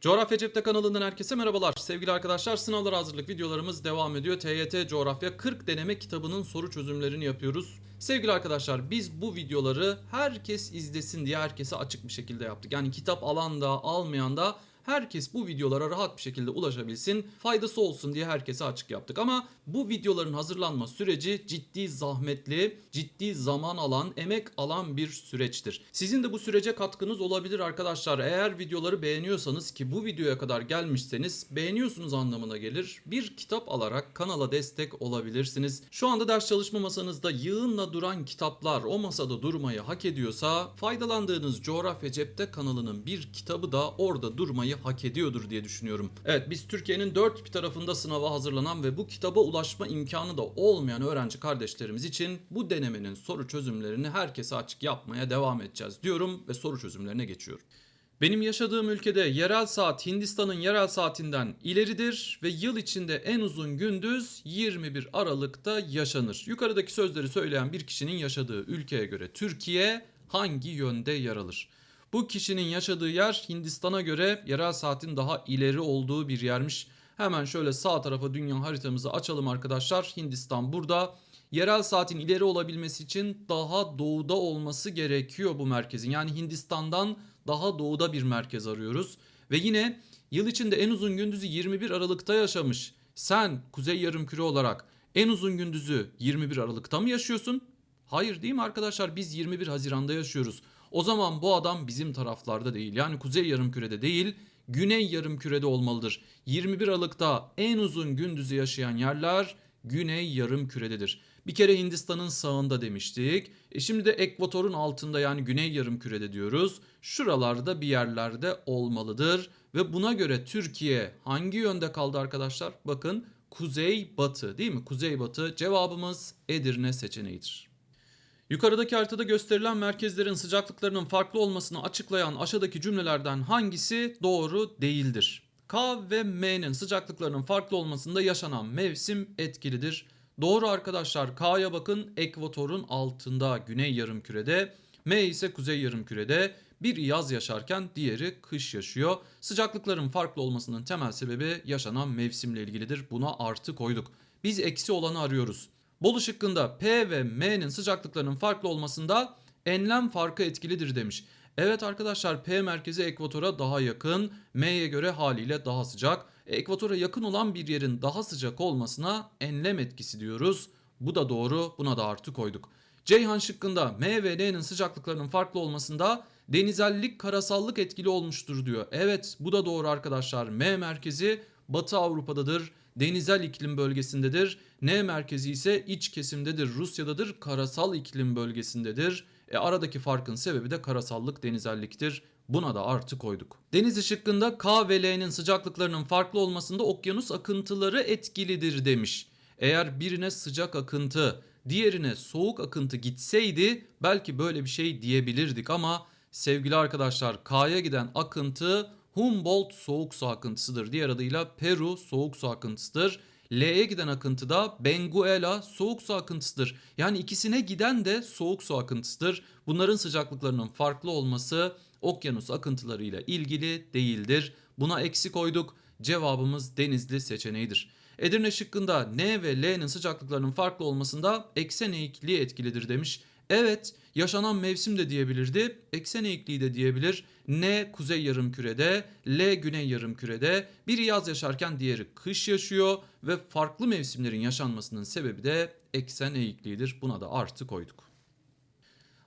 Coğrafya Cepte kanalından herkese merhabalar. Sevgili arkadaşlar sınavlara hazırlık videolarımız devam ediyor. TYT Coğrafya 40 deneme kitabının soru çözümlerini yapıyoruz. Sevgili arkadaşlar biz bu videoları herkes izlesin diye herkese açık bir şekilde yaptık. Yani kitap alan da almayan da herkes bu videolara rahat bir şekilde ulaşabilsin, faydası olsun diye herkese açık yaptık. Ama bu videoların hazırlanma süreci ciddi zahmetli, ciddi zaman alan, emek alan bir süreçtir. Sizin de bu sürece katkınız olabilir arkadaşlar. Eğer videoları beğeniyorsanız ki bu videoya kadar gelmişseniz beğeniyorsunuz anlamına gelir. Bir kitap alarak kanala destek olabilirsiniz. Şu anda ders çalışma masanızda yığınla duran kitaplar o masada durmayı hak ediyorsa faydalandığınız Coğrafya Cepte kanalının bir kitabı da orada durmayı hak ediyordur diye düşünüyorum. Evet biz Türkiye'nin dört bir tarafında sınava hazırlanan ve bu kitaba ulaşma imkanı da olmayan öğrenci kardeşlerimiz için bu denemenin soru çözümlerini herkese açık yapmaya devam edeceğiz diyorum ve soru çözümlerine geçiyorum. Benim yaşadığım ülkede yerel saat Hindistan'ın yerel saatinden ileridir ve yıl içinde en uzun gündüz 21 Aralık'ta yaşanır. Yukarıdaki sözleri söyleyen bir kişinin yaşadığı ülkeye göre Türkiye hangi yönde yer alır? Bu kişinin yaşadığı yer Hindistan'a göre yerel saatin daha ileri olduğu bir yermiş. Hemen şöyle sağ tarafa dünya haritamızı açalım arkadaşlar. Hindistan burada. Yerel saatin ileri olabilmesi için daha doğuda olması gerekiyor bu merkezin. Yani Hindistan'dan daha doğuda bir merkez arıyoruz. Ve yine yıl içinde en uzun gündüzü 21 Aralık'ta yaşamış. Sen Kuzey Yarımküre olarak en uzun gündüzü 21 Aralık'ta mı yaşıyorsun? Hayır değil mi arkadaşlar? Biz 21 Haziran'da yaşıyoruz. O zaman bu adam bizim taraflarda değil. Yani Kuzey Yarımküre'de değil, Güney Yarımküre'de olmalıdır. 21 Aralık'ta en uzun gündüzü yaşayan yerler Güney Yarımküre'dedir. Bir kere Hindistan'ın sağında demiştik. E şimdi de ekvatorun altında yani Güney Yarımküre'de diyoruz. Şuralarda bir yerlerde olmalıdır. Ve buna göre Türkiye hangi yönde kaldı arkadaşlar? Bakın kuzey batı değil mi? Kuzey batı cevabımız Edirne seçeneğidir. Yukarıdaki haritada gösterilen merkezlerin sıcaklıklarının farklı olmasını açıklayan aşağıdaki cümlelerden hangisi doğru değildir? K ve M'nin sıcaklıklarının farklı olmasında yaşanan mevsim etkilidir. Doğru arkadaşlar K'ya bakın ekvatorun altında güney yarımkürede, M ise kuzey yarımkürede. Biri yaz yaşarken diğeri kış yaşıyor. Sıcaklıkların farklı olmasının temel sebebi yaşanan mevsimle ilgilidir. Buna artı koyduk. Biz eksi olanı arıyoruz. Bolu şıkkında P ve M'nin sıcaklıklarının farklı olmasında enlem farkı etkilidir demiş. Evet arkadaşlar P merkezi ekvatora daha yakın, M'ye göre haliyle daha sıcak. E, Ekvatora yakın olan bir yerin daha sıcak olmasına enlem etkisi diyoruz. Bu da doğru, buna da artı koyduk. Ceyhan şıkkında M ve N'nin sıcaklıklarının farklı olmasında denizellik, karasallık etkili olmuştur diyor. Evet bu da doğru arkadaşlar. M merkezi Batı Avrupa'dadır. Denizel iklim bölgesindedir. N merkezi ise iç kesimdedir. Rusya'dadır. Karasal iklim bölgesindedir. E aradaki farkın sebebi de karasallık, denizelliktir. Buna da artı koyduk. Deniz ışıkkında K ve L'nin sıcaklıklarının farklı olmasında okyanus akıntıları etkilidir demiş. Eğer birine sıcak akıntı, diğerine soğuk akıntı gitseydi belki böyle bir şey diyebilirdik ama sevgili arkadaşlar K'ya giden akıntı Humboldt soğuk su akıntısıdır. Diğer adıyla Peru soğuk su akıntısıdır. L'ye giden akıntı da Benguela soğuk su akıntısıdır. Yani ikisine giden de soğuk su akıntısıdır. Bunların sıcaklıklarının farklı olması okyanus akıntılarıyla ilgili değildir. Buna eksi koyduk. Cevabımız Denizli seçeneğidir. Edirne şıkkında N ve L'nin sıcaklıklarının farklı olmasında eksen eğikliği etkilidir demiş. Evet yaşanan mevsim de diyebilirdi. Eksen eğikliği de diyebilir. N kuzey yarımkürede, L güney yarımkürede. Biri yaz yaşarken diğeri kış yaşıyor ve farklı mevsimlerin yaşanmasının sebebi de eksen eğikliğidir. Buna da artı koyduk.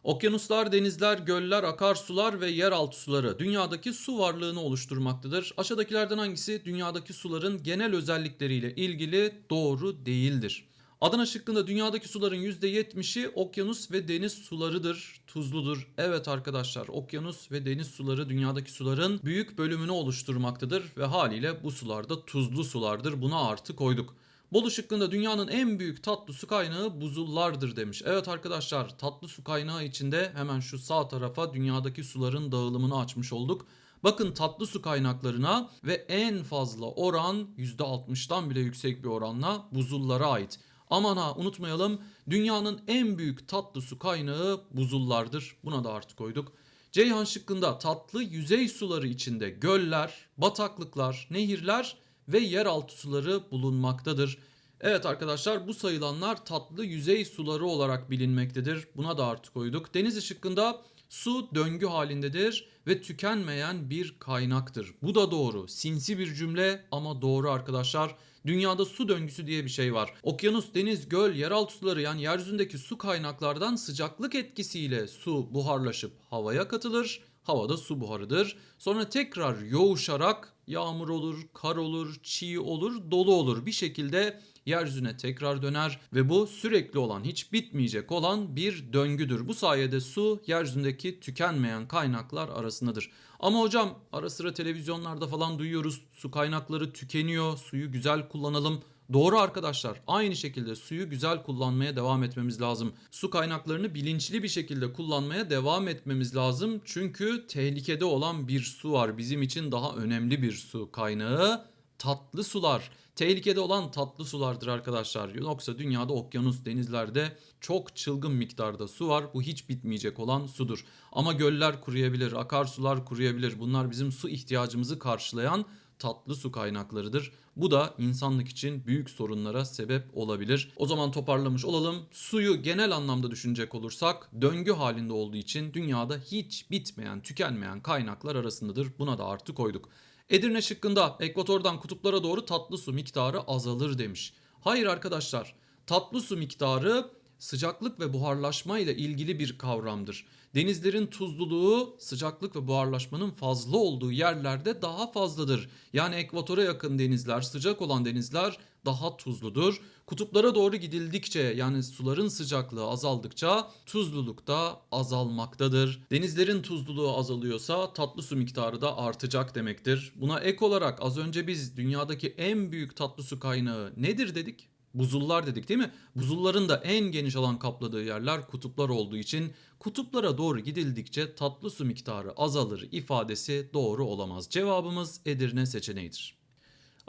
Okyanuslar, denizler, göller, akarsular ve yeraltı suları dünyadaki su varlığını oluşturmaktadır. Aşağıdakilerden hangisi dünyadaki suların genel özellikleriyle ilgili doğru değildir? Adana şıkkında dünyadaki suların %70'i okyanus ve deniz sularıdır, tuzludur. Evet arkadaşlar okyanus ve deniz suları dünyadaki suların büyük bölümünü oluşturmaktadır ve haliyle bu sular da tuzlu sulardır. Buna artı koyduk. Bolu şıkkında dünyanın en büyük tatlı su kaynağı buzullardır demiş. Evet arkadaşlar tatlı su kaynağı içinde hemen şu sağ tarafa dünyadaki suların dağılımını açmış olduk. Bakın tatlı su kaynaklarına ve en fazla oran %60'dan bile yüksek bir oranla buzullara ait. Aman ha unutmayalım dünyanın en büyük tatlı su kaynağı buzullardır. Buna da artık koyduk. Ceyhan şıkkında tatlı yüzey suları içinde göller, bataklıklar, nehirler ve yeraltı suları bulunmaktadır. Evet arkadaşlar bu sayılanlar tatlı yüzey suları olarak bilinmektedir. Buna da artık koyduk. Deniz şıkkında su döngü halindedir ve tükenmeyen bir kaynaktır. Bu da doğru. Sinsi bir cümle ama doğru arkadaşlar. Dünyada su döngüsü diye bir şey var. Okyanus, deniz, göl, yeraltı suları yani yeryüzündeki su kaynaklardan sıcaklık etkisiyle su buharlaşıp havaya katılır. Havada su buharıdır. Sonra tekrar yoğuşarak yağmur olur, kar olur, çiğ olur, dolu olur. Bir şekilde yeryüzüne tekrar döner ve bu sürekli olan, hiç bitmeyecek olan bir döngüdür. Bu sayede su yeryüzündeki tükenmeyen kaynaklar arasındadır. Ama hocam ara sıra televizyonlarda falan duyuyoruz su kaynakları tükeniyor, suyu güzel kullanalım. Doğru arkadaşlar. Aynı şekilde suyu güzel kullanmaya devam etmemiz lazım. Su kaynaklarını bilinçli bir şekilde kullanmaya devam etmemiz lazım. Çünkü tehlikede olan bir su var. Bizim için daha önemli bir su kaynağı tatlı sular. Tehlikede olan tatlı sulardır arkadaşlar. Yoksa dünyada okyanus, denizlerde çok çılgın miktarda su var. Bu hiç bitmeyecek olan sudur. Ama göller kuruyabilir, akarsular kuruyabilir. Bunlar bizim su ihtiyacımızı karşılayan tatlı su kaynaklarıdır. Bu da insanlık için büyük sorunlara sebep olabilir. O zaman toparlamış olalım. Suyu genel anlamda düşünecek olursak döngü halinde olduğu için dünyada hiç bitmeyen, tükenmeyen kaynaklar arasındadır. Buna da artı koyduk. Edirne şıkkında ekvatordan kutuplara doğru tatlı su miktarı azalır demiş. Hayır arkadaşlar. Tatlı su miktarı sıcaklık ve buharlaşma ile ilgili bir kavramdır. Denizlerin tuzluluğu sıcaklık ve buharlaşmanın fazla olduğu yerlerde daha fazladır. Yani ekvatora yakın denizler, sıcak olan denizler daha tuzludur. Kutuplara doğru gidildikçe yani suların sıcaklığı azaldıkça tuzluluk da azalmaktadır. Denizlerin tuzluluğu azalıyorsa tatlı su miktarı da artacak demektir. Buna ek olarak az önce biz dünyadaki en büyük tatlı su kaynağı nedir dedik? Buzullar dedik değil mi? Buzulların da en geniş alan kapladığı yerler kutuplar olduğu için kutuplara doğru gidildikçe tatlı su miktarı azalır ifadesi doğru olamaz. Cevabımız Edirne seçeneğidir.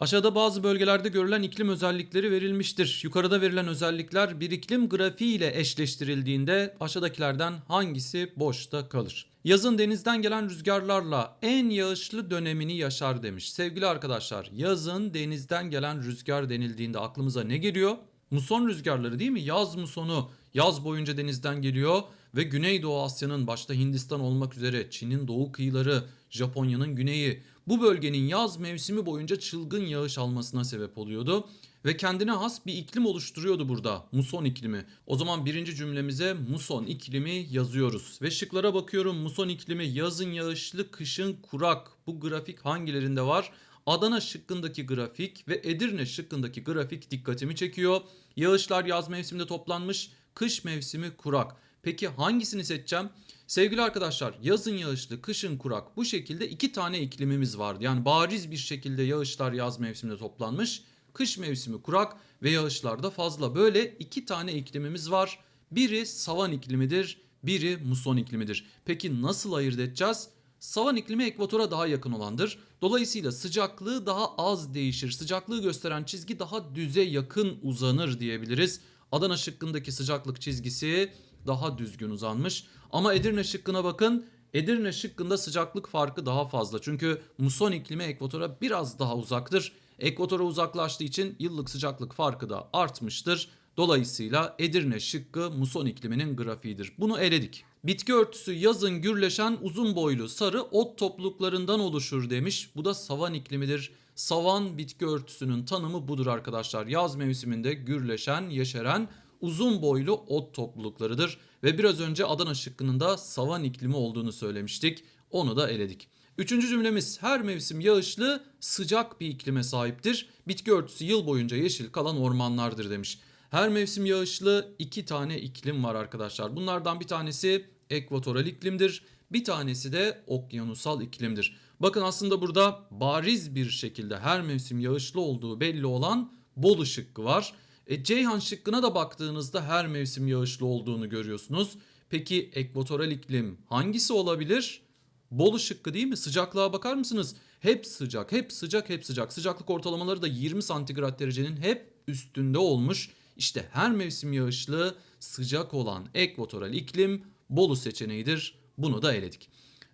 Aşağıda bazı bölgelerde görülen iklim özellikleri verilmiştir. Yukarıda verilen özellikler bir iklim grafiği ile eşleştirildiğinde aşağıdakilerden hangisi boşta kalır? Yazın denizden gelen rüzgarlarla en yağışlı dönemini yaşar demiş. Sevgili arkadaşlar yazın denizden gelen rüzgar denildiğinde aklımıza ne geliyor? Muson rüzgarları değil mi? Yaz musonu yaz boyunca denizden geliyor ve Güneydoğu Asya'nın başta Hindistan olmak üzere Çin'in doğu kıyıları, Japonya'nın güneyi bu bölgenin yaz mevsimi boyunca çılgın yağış almasına sebep oluyordu ve kendine has bir iklim oluşturuyordu burada. Muson iklimi. O zaman birinci cümlemize muson iklimi yazıyoruz. Ve şıklara bakıyorum. Muson iklimi yazın yağışlı, kışın kurak. Bu grafik hangilerinde var? Adana şıkkındaki grafik ve Edirne şıkkındaki grafik dikkatimi çekiyor. Yağışlar yaz mevsiminde toplanmış, kış mevsimi kurak. Peki hangisini seçeceğim? Sevgili arkadaşlar yazın yağışlı, kışın kurak bu şekilde iki tane iklimimiz vardı. Yani bariz bir şekilde yağışlar yaz mevsiminde toplanmış, kış mevsimi kurak ve yağışlar da fazla. Böyle iki tane iklimimiz var. Biri savan iklimidir, biri muson iklimidir. Peki nasıl ayırt edeceğiz? Savan iklimi ekvatora daha yakın olandır. Dolayısıyla sıcaklığı daha az değişir. Sıcaklığı gösteren çizgi daha düze yakın uzanır diyebiliriz. Adana şıkkındaki sıcaklık çizgisi daha düzgün uzanmış. Ama Edirne şıkkına bakın. Edirne şıkkında sıcaklık farkı daha fazla. Çünkü muson iklimi ekvatora biraz daha uzaktır. Ekvatora uzaklaştığı için yıllık sıcaklık farkı da artmıştır. Dolayısıyla Edirne şıkkı muson ikliminin grafiğidir. Bunu eledik. Bitki örtüsü yazın gürleşen uzun boylu sarı ot topluluklarından oluşur demiş. Bu da savan iklimidir. Savan bitki örtüsünün tanımı budur arkadaşlar. Yaz mevsiminde gürleşen, yeşeren uzun boylu ot topluluklarıdır. Ve biraz önce Adana şıkkının da savan iklimi olduğunu söylemiştik. Onu da eledik. Üçüncü cümlemiz her mevsim yağışlı sıcak bir iklime sahiptir. Bitki örtüsü yıl boyunca yeşil kalan ormanlardır demiş. Her mevsim yağışlı iki tane iklim var arkadaşlar. Bunlardan bir tanesi ekvatoral iklimdir. Bir tanesi de okyanusal iklimdir. Bakın aslında burada bariz bir şekilde her mevsim yağışlı olduğu belli olan Bolu şıkkı var. E, Ceyhan şıkkına da baktığınızda her mevsim yağışlı olduğunu görüyorsunuz. Peki ekvatoral iklim hangisi olabilir? Bolu şıkkı değil mi? Sıcaklığa bakar mısınız? Hep sıcak, hep sıcak, hep sıcak. Sıcaklık ortalamaları da 20 santigrat derecenin hep üstünde olmuş. İşte her mevsim yağışlı, sıcak olan ekvatoral iklim Bolu seçeneğidir. Bunu da eledik.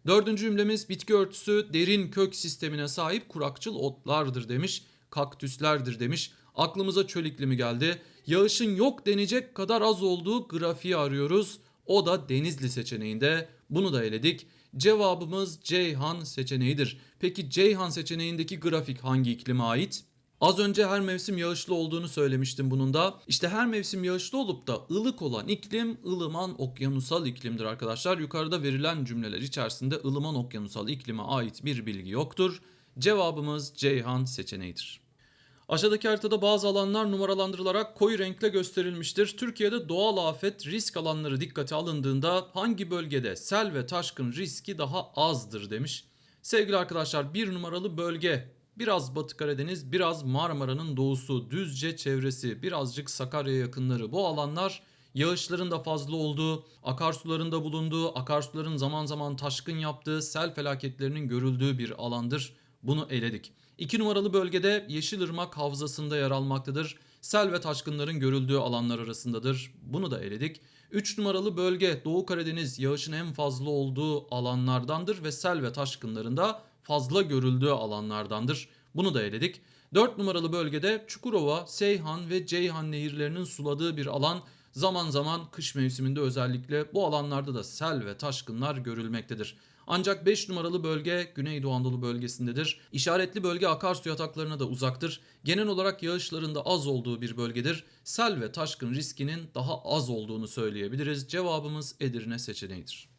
Dördüncü cümlemiz bitki örtüsü derin kök sistemine sahip kurakçıl otlardır demiş. Kaktüslerdir demiş. Aklımıza çöl iklimi geldi. Yağışın yok denecek kadar az olduğu grafiği arıyoruz. O da Denizli seçeneğinde. Bunu da eledik. Cevabımız Ceyhan seçeneğidir. Peki Ceyhan seçeneğindeki grafik hangi iklime ait? Az önce her mevsim yağışlı olduğunu söylemiştim bunun da. İşte her mevsim yağışlı olup da ılık olan iklim ılıman okyanusal iklimdir arkadaşlar. Yukarıda verilen cümleler içerisinde ılıman okyanusal iklime ait bir bilgi yoktur. Cevabımız Ceyhan seçeneğidir. Aşağıdaki haritada bazı alanlar numaralandırılarak koyu renkle gösterilmiştir. Türkiye'de doğal afet risk alanları dikkate alındığında hangi bölgede sel ve taşkın riski daha azdır demiş. Sevgili arkadaşlar bir numaralı bölge biraz Batı Karadeniz, biraz Marmara'nın doğusu, Düzce çevresi, birazcık Sakarya yakınları bu alanlar yağışların da fazla olduğu, akarsuların da bulunduğu, akarsuların zaman zaman taşkın yaptığı, sel felaketlerinin görüldüğü bir alandır. Bunu eledik. 2 numaralı bölgede Yeşilırmak Havzası'nda yer almaktadır. Sel ve taşkınların görüldüğü alanlar arasındadır. Bunu da eledik. 3 numaralı bölge Doğu Karadeniz yağışın en fazla olduğu alanlardandır ve sel ve taşkınların da fazla görüldüğü alanlardandır. Bunu da eledik. 4 numaralı bölgede Çukurova, Seyhan ve Ceyhan nehirlerinin suladığı bir alan zaman zaman kış mevsiminde özellikle bu alanlarda da sel ve taşkınlar görülmektedir. Ancak 5 numaralı bölge Güneydoğu Anadolu bölgesindedir. İşaretli bölge akarsu yataklarına da uzaktır. Genel olarak yağışların da az olduğu bir bölgedir. Sel ve taşkın riskinin daha az olduğunu söyleyebiliriz. Cevabımız Edirne seçeneğidir.